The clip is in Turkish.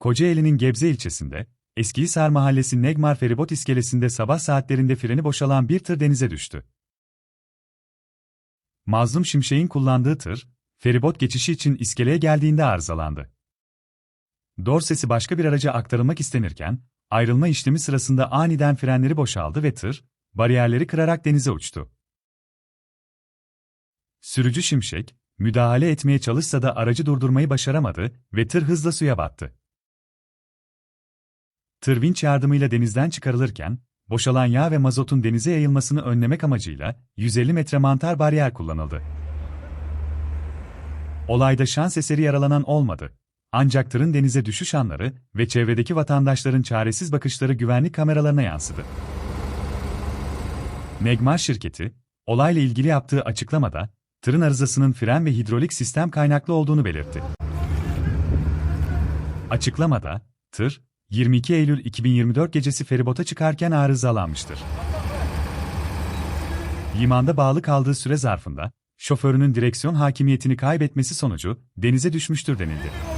Kocaeli'nin Gebze ilçesinde, Eskihisar Mahallesi Negmar Feribot iskelesinde sabah saatlerinde freni boşalan bir tır denize düştü. Mazlum Şimşek'in kullandığı tır, feribot geçişi için iskeleye geldiğinde arızalandı. Dorsesi başka bir araca aktarılmak istenirken, ayrılma işlemi sırasında aniden frenleri boşaldı ve tır, bariyerleri kırarak denize uçtu. Sürücü Şimşek, müdahale etmeye çalışsa da aracı durdurmayı başaramadı ve tır hızla suya battı. Tır vinç yardımıyla denizden çıkarılırken, boşalan yağ ve mazotun denize yayılmasını önlemek amacıyla 150 metre mantar bariyer kullanıldı. Olayda şans eseri yaralanan olmadı. Ancak tırın denize düşüş anları ve çevredeki vatandaşların çaresiz bakışları güvenlik kameralarına yansıdı. Negmar şirketi, olayla ilgili yaptığı açıklamada, tırın arızasının fren ve hidrolik sistem kaynaklı olduğunu belirtti. Açıklamada, tır, 22 Eylül 2024 gecesi feribota çıkarken arızalanmıştır. Limanda bağlı kaldığı süre zarfında, şoförünün direksiyon hakimiyetini kaybetmesi sonucu denize düşmüştür denildi.